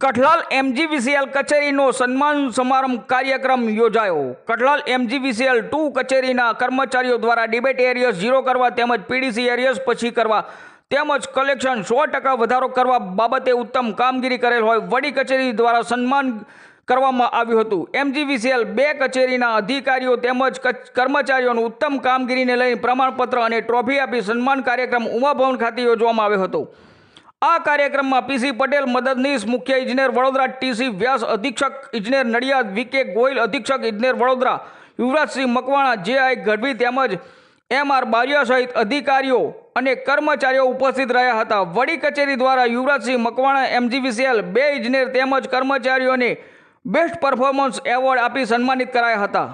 Kathlal MGVCL કચેરીનો સન્માન સમારંભ કાર્યક્રમ યોજાયો. કઠલાલ એમજીવીસીએલ ટુ કચેરીના કર્મચારીઓ દ્વારા ડિબેટ એરિયસ ઝીરો કરવા તેમજ પીડીસી એરિયસ પછી કરવા તેમજ કલેક્શન સો ટકા વધારો કરવા બાબતે ઉત્તમ કામગીરી કરેલ હોય વડી કચેરી દ્વારા સન્માન કરવામાં આવ્યું હતું. એમજીવીસીએલ બે કચેરીના અધિકારીઓ તેમજ કર્મચારીઓનું ઉત્તમ કામગીરીને લઈને પ્રમાણપત્ર અને ટ્રોફી આપી સન્માન કાર્યક્રમ ઉમાભવન ખાતે યોજવામાં આવ્યો હતો. આ કાર્યક્રમમાં પીસી પટેલ મદદનીશ મુખ્ય ઇજનેર વડોદરા, ટીસી વ્યાસ, અધિક્ષક ઇજનેર નડિયાદ, વીકે ગોયલ, અધિક્ષક ઇજનેર વડોદરા, યુવરાજસિંહ મકવાણા, જે આઈ ગઢવી તેમજ એમ આર બારિયા સહિત અધિકારીઓ અને કર્મચારીઓ ઉપસ્થિત રહ્યા હતા. વડી કચેરી દ્વારા યુવરાજસિંહ મકવાણા, એમજીવીસીએલ, બે ઇજનેર તેમજ કર્મચારીઓને બેસ્ટ પરફોર્મન્સ એવોર્ડ આપી સન્માનિત કરાયા હતા.